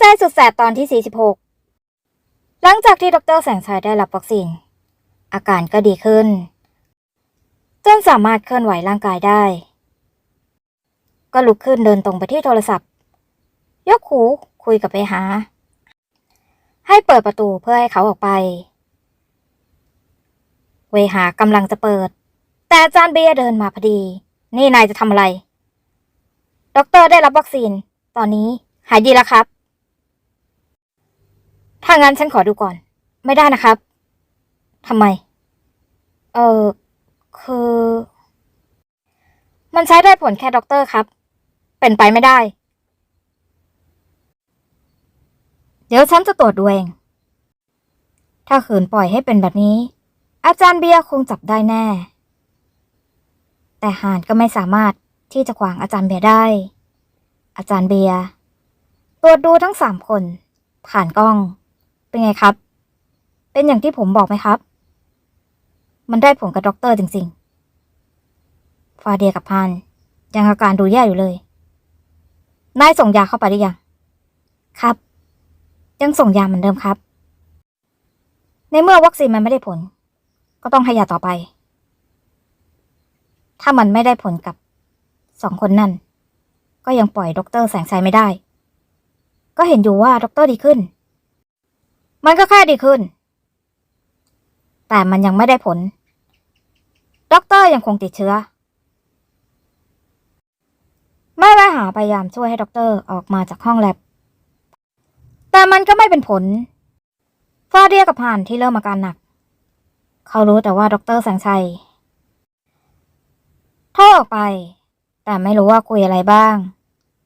ใจสุดแสบตอนที่ 46 หลังจากที่ดรแสงชัยได้รับวัคซีน อาการก็ดีขึ้น จนสามารถเคลื่อนไหวร่างกายได้ ก็ลุกขึ้นเดินตรงไปที่โทรศัพท์ ยกหูคุยกับไปหา ให้เปิดประตูเพื่อให้เขาออกไป เวหากำลังจะเปิด แต่อาจารย์เบียเดินมาพอดี นี่นายจะทำอะไรด็อกเตอร์ได้รับวัคซีน ตอนนี้หายดีแล้วครับ ถ้างั้นฉันขอดูก่อน ไม่ได้นะครับทำไม เออคือ มันใช้ได้ผลแค่ด็อกเตอร์ครับ เป็นไปไม่ได้ เดี๋ยวฉันจะตรวจดูเอง ถ้าขืนปล่อยให้เป็นแบบนี้ อาจารย์เบียร์คงจับได้แน่ แต่หานก็ไม่สามารถที่จะขวางอาจารย์เบียร์ได้ อาจารย์เบียร์ตรวจดูทั้งสามคน ผ่านกล้อง เป็นไงครับ เป็นอย่างที่ผมบอกไหมครับ มันได้ผลกับด็อกเตอร์จริงๆ ฟาเดียกับพานยังอาการดูแย่อยู่เลย นายส่งยาเข้าไปหรือยัง ครับ ยังส่งยาเหมือนเดิมครับ ในเมื่อวัคซีนมันไม่ได้ผล ก็ต้องให้ยาต่อไป ถ้ามันไม่ได้ผลกับสองคนนั่น ก็ยังปล่อยดรแสงชัยไม่ได้ ก็เห็นอยู่ว่าดรดีขึ้น มันก็แค่ดีขึ้น แต่มันยังไม่ได้ผล ด็อกเตอร์ยังคงติดเชื้อแม่ไว้หาพยายามช่วยให้ด็อกเตอร์ออกมาจากห้องแลบ แต่มันก็ไม่เป็นผลฟาเดียกับผ่านที่เริ่มอาการหนัก เขารู้แต่ว่าด็อกเตอรแสงชัยโทรออกไป แต่ไม่รู้ว่าคุยอะไรบ้าง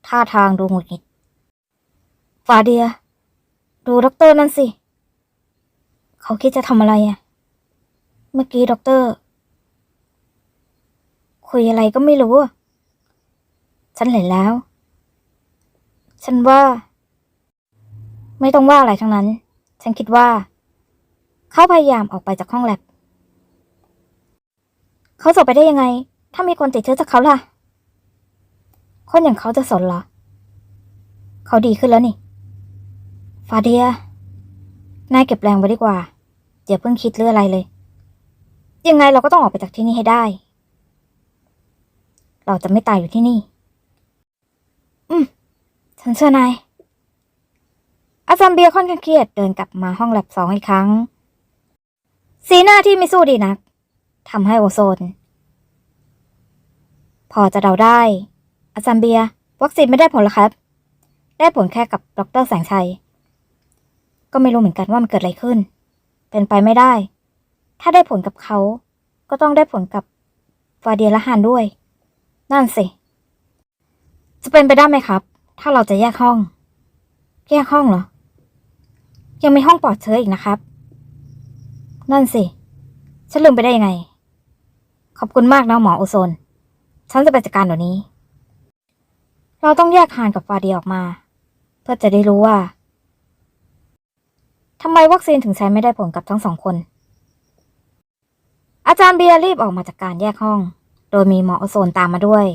ท่าทางดูหงุดหงิดฟาเดีย ดูด็อกเตอร์นั่นสิ เขาคิดจะทำอะไรอะเมื่อกี้ด็อกเตอร์ คุยอะไรก็ไม่รู้อะฉันเห็นแล้ว ฉันว่า ไม่ต้องว่าอะไรทั้งนั้น ฉันคิดว่า เขาพยายามออกไปจากห้องแลบเขาสอบไปได้ยังไง ถ้ามีคนติดเชื้อจากเขาล่ะ คนอย่างเขาจะสนเหรอ เขาดีขึ้นแล้วนี่ ฟาเดีย นายเก็บแรงไว้ดีกว่า อย่าเพิ่งคิดเรื่องอะไรเลย ยังไงเราก็ต้องออกไปจากที่นี่ให้ได้ เราจะไม่ตายอยู่ที่นี่ อืมฉันเชื่อนาย อาจารย์เบียร์ค่อนข้างเครียดเดินกลับมาห้องแลบสองอีกครั้ง สีหน้าที่ไม่สู้ดีนักทำให้โอโซน พอจะเดาได้ อาจารย์เบียร์วัคซีนไม่ได้ผลหรอครับ ได้ผลแค่กับดรแสงชัย ก็ไม่รู้เหมือนกันว่ามันเกิดอะไรขึ้น เป็นไปไม่ได้ ถ้าได้ผลกับเขา ก็ต้องได้ผลกับฟาเดียละฮานด้วย นั่นสิ จะเป็นไปได้ไหมครับ ถ้าเราจะแยกห้อง แยกห้องเหรอ ยังมีห้องปลอดเชื้ออีกนะครับ นั่นสิ ฉันลืมไปได้ยังไง ขอบคุณมากนะหมอโอโซน ฉันจะไปจัดการเดี๋ยวนี้ เราต้องแยกฮานกับฟาเดียออกมา เพื่อจะได้รู้ว่า ทำไมวัคซีนถึงใช้ไม่ได้ผลกับทั้งสองคน อาจารย์เบียร์รีบออกมาจากการแยกห้อง โดยมีหมอโอโซนตามมาด้วย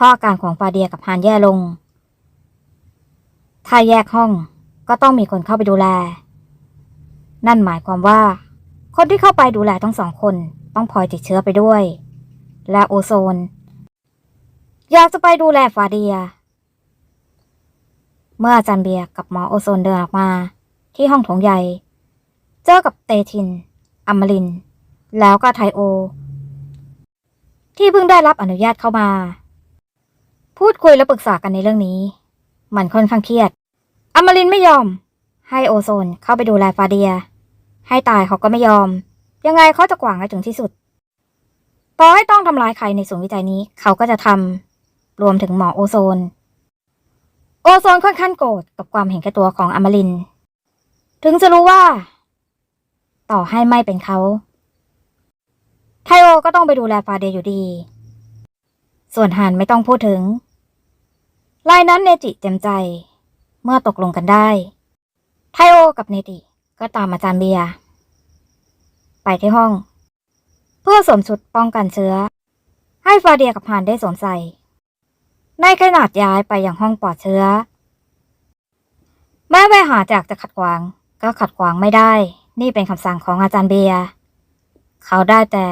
พราะอาการของฟาเดียกับฮานแย่ลง ถ้าแยกห้องก็ต้องมีคนเข้าไปดูแล นั่นหมายความว่า คนที่เข้าไปดูแลทั้งสองคนต้องพลอยติดเชื้อไปด้วย และโอโซน อยากจะไปดูแลฟาเดีย เมื่ออาจารย์เบียร์กับหมอโอโซนเดินออกมา ที่ห้องถงใหญ่ เจอกับเตทิน อมริน แล้วก็ไทโอ ที่เพิ่งได้รับอนุญาตเข้ามา พูดคุยและปรึกษากันในเรื่องนี้ มันค่อนข้างเครียด อมรินไม่ยอม ให้โอโซนเข้าไปดูแลฟาเดีย ให้ตายเขาก็ไม่ยอม ยังไงเขาจะกวางให้ถึงที่สุดต่อให้ต้องทำลายใครในศูนย์วิจัยนี้เขาก็จะทำรวมถึงหมอโอโซน โอโซนค่อนข้างโกรธกับความเห็นแก่ตัวของอมรินท ถึงจะรู้ว่า ต่อให้ไม่เป็นเขา ไทโอก็ต้องไปดูแลฟาเดียอยู่ดี ส่วนฮานไม่ต้องพูดถึงรายนั้นเนจิเต็มใจ เมื่อตกลงกันได้ ไทโอกับเนจิก็ตามอาจารย์เบียไปที่ห้อง เพื่อสวมชุดป้องกันเชื้อ ให้ฟาเดียกับฮานได้สวมใส่ ในขนาดย้ายไปยังห้องปลอดเชื้อ แม้เวหาจากจะขัดขวาง ก็ขัดขวางไม่ได้ นี่เป็นคำสั่งของอาจารย์เบียร์เขาได้แต่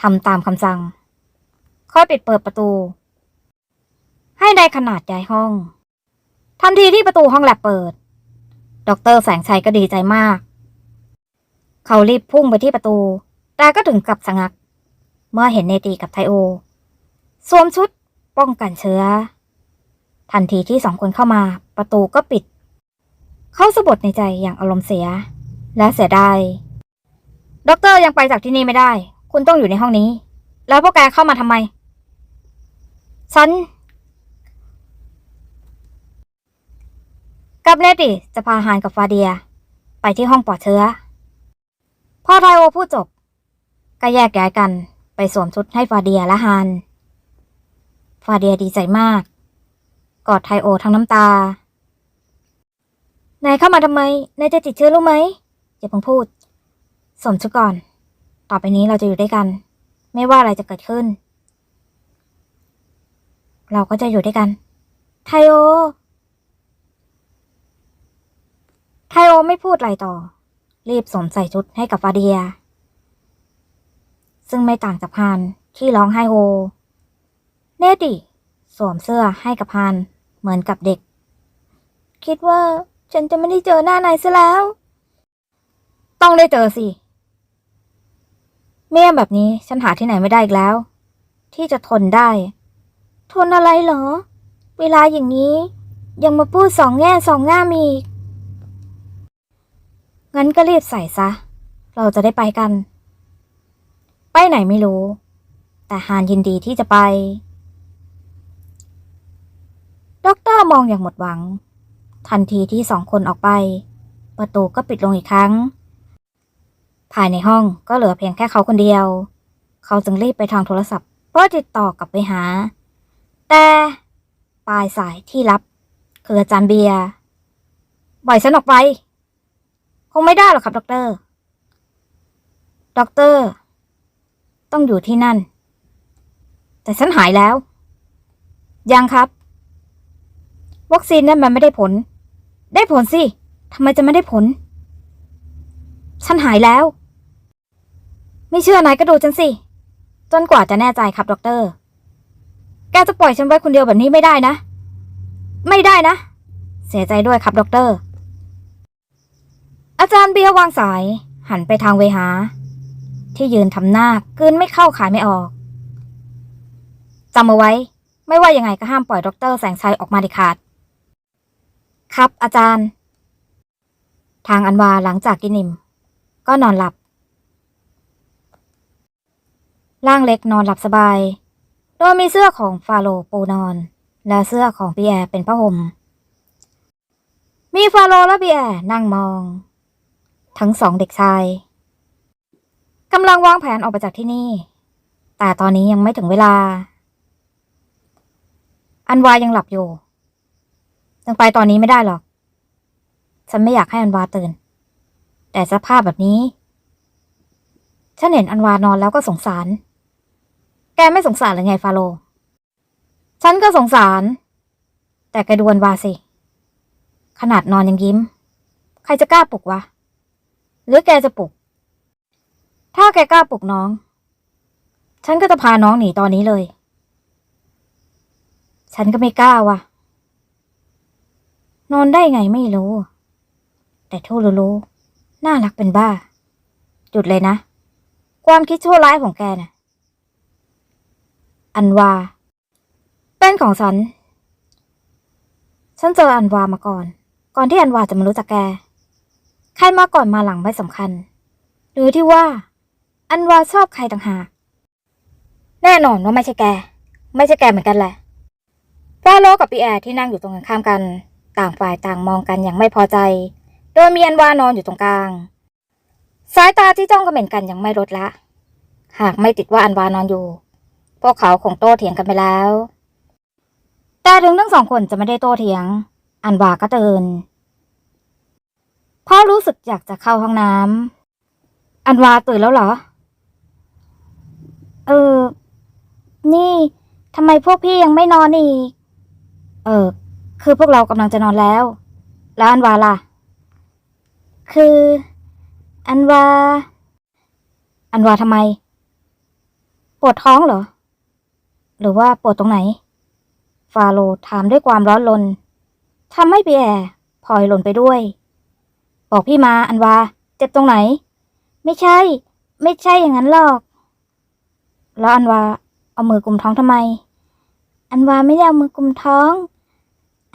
ทำตามคำสั่ง ค่อยปิดเปิดประตู ให้ในขนาดย้ายห้อง ทันทีที่ประตูห้องแลบเปิด ดรแสงชัยก็ดีใจมาก เขารีบพุ่งไปที่ประตู แต่ก็ถึงกับสะงัก เมื่อเห็นเนตีกับไทโอ สวมชุดป้องกันเชื้อ ทันทีที่สองคนเข้ามา ประตูก็ปิด เขาสะบดในใจอย่างอารมณ์เสีย และเสียดายด็อกเตอร์ยังไปจากที่นี่ไม่ได้ คุณต้องอยู่ในห้องนี้ แล้วพวกแกเข้ามาทำไม ฉัน กับเนติจะพาฮานกับฟาเดีย ไปที่ห้องปลอดเชื้อ พอไทโอพูดจบ ก็แยกย้ายกันไปสวมชุดให้ฟาเดียและฮานฟาเดียดีใจมาก กอดไทโอทั้งน้ำตา นายเข้ามาทำไม นายจะติดเชื้อรู้ไหมอย่าเพิ่งพูดสวมชุก่อน ต่อไปนี้เราจะอยู่ด้วยกัน ไม่ว่าอะไรจะเกิดขึ้น เราก็จะอยู่ด้วยกัน ไทโอ ไทโอไม่พูดอะไรต่อ รีบสวมใส่ชุดให้กับฟาเดีย ซึ่งไม่ต่างจากพานที่ร้องไห้โฮ เนติสวมเสื้อให้กับพานเหมือนกับเด็ก คิดว่า ฉันจะไม่ได้เจอหน้านายซะแล้ว ต้องได้เจอสิ เมี่ยแบบนี้ฉันหาที่ไหนไม่ได้อีกแล้ว ที่จะทนได้ ทนอะไรเหรอ เวลาอย่างนี้ ยังมาพูดสองแง่สองง่ามอีก งั้นก็รีบใส่ซะ เราจะได้ไปกัน ไปไหนไม่รู้ แต่ฮานยินดีที่จะไปด็อกเตอร์มองอย่างหมดหวัง ทันทีที่สองคนออกไป ประตูก็ปิดลงอีกครั้ง ภายในห้องก็เหลือเพียงแค่เขาคนเดียว เขาจึงรีบไปทางโทรศัพท์เพื่อติดต่อกลับไปหา แต่ปลายสายที่รับ คืออาจารย์เบียร์ปล่อยฉันออกไป คงไม่ได้หรอกครับ ด็อกเตอร์ ด็อกเตอร์ ต้องอยู่ที่นั่น แต่ฉันหายแล้ว ยังครับ วัคซีนนั่นมันไม่ได้ผล ได้ผลสิทำไมจะไม่ได้ผล ฉันหายแล้ว ไม่เชื่อนายก็ดูฉันสิ จนกว่าจะแน่ใจครับด็อกเตอร์ แกจะปล่อยฉันไว้คนเดียวแบบนี้ไม่ได้นะ ไม่ได้นะ เสียใจด้วยครับด็อกเตอร์ อาจารย์เบียร์วางสาย หันไปทางเวหา ที่ยืนทำหน้ากืนไม่เข้าขายไม่ออกจำเอาไว้ ไม่ว่ายังไงก็ห้ามปล่อยด็อกเตอร์แสงชัยออกมาเด็ดขาด ครับอาจารย์ ทางอันวาหลังจากกินอิ่มก็นอนหลับ ร่างเล็กนอนหลับสบาย โดยมีเสื้อของฟาโรปูนอน และเสื้อของปีแอร์เป็นผ้าห่มมีฟาโรและปีแอร์นั่งมอง ทั้งสองเด็กชายกำลังวางแผนออกไปจากที่นี่ แต่ตอนนี้ยังไม่ถึงเวลา อันวายังหลับอยู่ ยังไปตอนนี้ไม่ได้หรอก ฉันไม่อยากให้อันวาตื่น แต่สภาพแบบนี้ ฉันเห็นอันวานอนแล้วก็สงสาร แกไม่สงสารหรือไงฟาโลฉันก็สงสาร แต่แกดูอันวาสิ ขนาดนอนยังยิ้ม ใครจะกล้าปลุกวะ หรือแกจะปลุก ถ้าแกกล้าปลุกน้อง ฉันก็จะพาน้องหนีตอนนี้เลย ฉันก็ไม่กล้าว่ะ นอนได้ไงไม่รู้ แต่ทูรู้ๆน่ารักเป็นบ้า จุดเลยนะ ความคิดชั่วร้ายของแกน่ะ อันวาเป็นของฉัน ฉันเจออันวามาก่อน ก่อนที่อันวาจะมารู้จักแก ใครมาก่อนมาหลังไม่สำคัญ หรือที่ว่า อันวาชอบใครต่างหาก แน่นอนว่าไม่ใช่แก ไม่ใช่แกเหมือนกันแหละฟาโลกับปีแอร์ที่นั่งอยู่ตรงกันข้ามกัน ต่างฝ่ายต่างมองกันอย่างไม่พอใจ โดยมีอันวานอนอยู่ตรงกลาง สายตาที่จ้องเขม่นกันยังไม่ลดละ หากไม่ติดว่าอันวานอนอยู่ พวกเขาคงโต้เถียงกันไปแล้ว แต่ถึงทั้งสองคนจะไม่ได้โต้เถียง อันวาก็ตื่นพ่อรู้สึกอยากจะเข้าห้องน้ำอันวาตื่นแล้วเหรอ เออ นี่ทำไมพวกพี่ยังไม่นอนอีก เออ คือพวกเรากำลังจะนอนแล้ว แล้วอันวาล่ะ คือ อันวา อันวาทำไม ปวดท้องเหรอ หรือว่าปวดตรงไหน ฟาโรถามด้วยความร้อนรนทำให้ปีแอร์พลอยหล่นไปด้วย บอกพี่มาอันวา เจ็บตรงไหน ไม่ใช่ ไม่ใช่อย่างนั้นหรอก แล้วอันวาเอามือกุมท้องทำไม อันวาไม่ได้เอามือกุมท้อง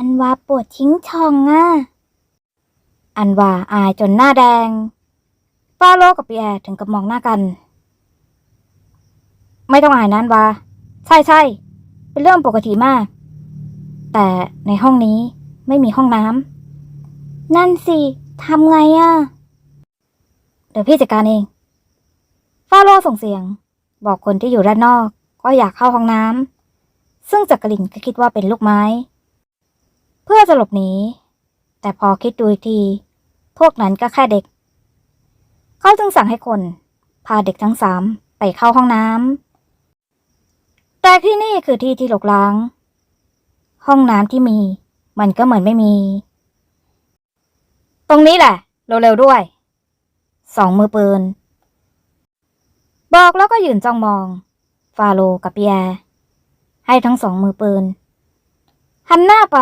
อันวาปวดทิ้งช่องอะ อันวาอายจนหน้าแดงฟาโรห์กับปีแอร์ถึงกับมองหน้ากัน ไม่ต้องอายนะอันวาใช่ใช่เป็นเรื่องปกติมาก แต่ในห้องนี้ไม่มีห้องน้ำนั่นสิทำไงอะ เดี๋ยวพี่จัดการเองฟาโรห์ส่งเสียง บอกคนที่อยู่ด้านนอก ก็อยากเข้าห้องน้ำซึ่งจักรินก็คิดว่าเป็นลูกไม้ พื่อจะหลบหนี แต่พอคิดดูอีกที พวกนั้นก็แค่เด็ก เขาจึงสั่งให้คน พาเด็กทั้งสามไปเข้าห้องน้ำ แต่ที่นี่คือที่ที่หลกล้าง ห้องน้ำที่มี มันก็เหมือนไม่มี ตรงนี้แหละ เร็วๆด้วย สองมือปืน บอกแล้วก็ยืนจ้องมอง ฟาโรห์กับเปียร์ให้ทั้งสองมือปืน หันหน้าไป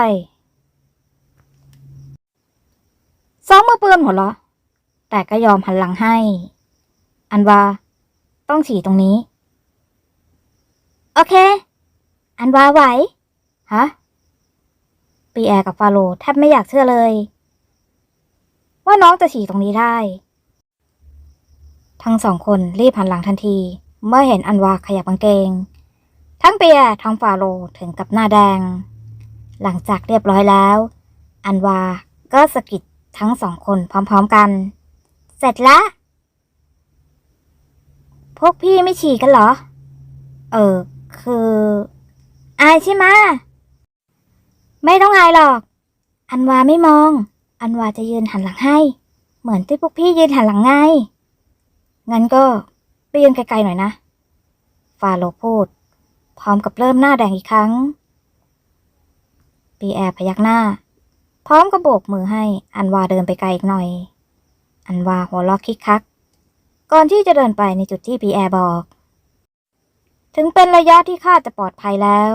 สองมือปืนหัวเราะแต่ก็ยอมหันหลังให้ อันว่าต้องฉี่ตรงนี้ โอเค อันว่าไหว ฮะ ปีแอร์กับฟาโรแทบไม่อยากเชื่อเลย ว่าน้องจะฉี่ตรงนี้ได้ ทั้งสองคนรีบหันหลังทันที เมื่อเห็นอันวาขยับกางเกง ทั้งเปียร์ทั้งฟาโรถึงกับหน้าแดง หลังจากเรียบร้อยแล้ว อันวาก็สะกิด ทั้งสองคนพร้อมๆกัน เสร็จละ พวกพี่ไม่ฉี่กันเหรอ เออ คือ อายใช่ไหมไม่ต้องอายหรอก อันวาไม่มอง อันวาจะยืนหันหลังให้ เหมือนที่พวกพี่ยืนหันหลังไง งั้นก็ไปยืนไกลๆหน่อยนะ ฟาโรห์พูด พร้อมกับเริ่มหน้าแดงอีกครั้ง ปีแอร์พยักหน้า พร้อมกับโบกมือให้อันวาเดินไปไกลอีกหน่อย อันวาหัวเราะคิกคัก ก่อนที่จะเดินไปในจุดที่ปีแอร์บอก ถึงเป็นระยะที่คาดจะปลอดภัยแล้ว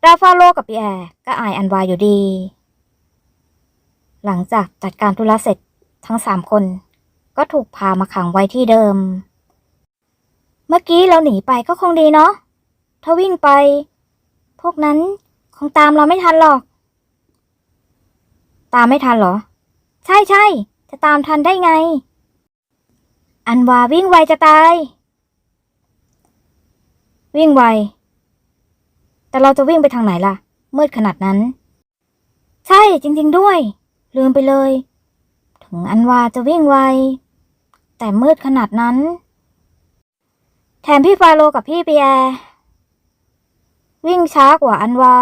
แต่ฟาโรห์กับปีแอร์ก็อายอันวาอยู่ดี หลังจากจัดการธุระเสร็จทั้งสามคนก็ถูกพามาขังไว้ที่เดิม เมื่อกี้เราหนีไปก็คงดีเนาะถ้าวิ่งไป พวกนั้นคงตามเราไม่ทันหรอก ตามไม่ทันเหรอ ใช่ใช่จะตามทันได้ไง อันวาวิ่งไวจะตาย วิ่งไว แต่เราจะวิ่งไปทางไหนล่ะ มืดขนาดนั้น ใช่จริง ๆ ด้วย ลืมไปเลย ถึงอันวาจะวิ่งไว แต่มืดขนาดนั้น แถมพี่ฟาโรกับพี่เปียวิ่งช้ากว่าอันวา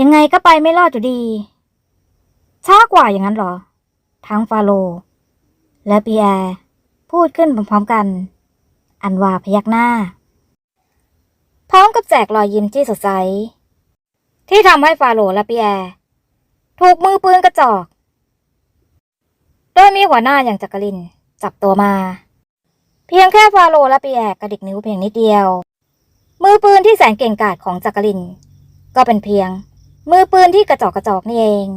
ยังไงก็ไปไม่รอดอยู่ดี ช้ากว่าอย่างนั้นหรอ ทั้งฟาโรห์และปียร์พูดขึ้นพร้อมๆกัน อันวาพยักหน้า พร้อมกับแจกรอยยิ้มที่สดใส ที่ทำให้ฟาโรห์และปียร์ถูกมือปืนกระจอก โดยมีหัวหน้าอย่างจักรินจับตัวมา เพียงแค่ฟาโรห์และปีแอกกระดิกนิ้วเพียงนิดเดียว มือปืนที่แสนเก่งกาจของจักริน ก็เป็นเพียง มือปืนที่กระจอกกระจอกนี่เอง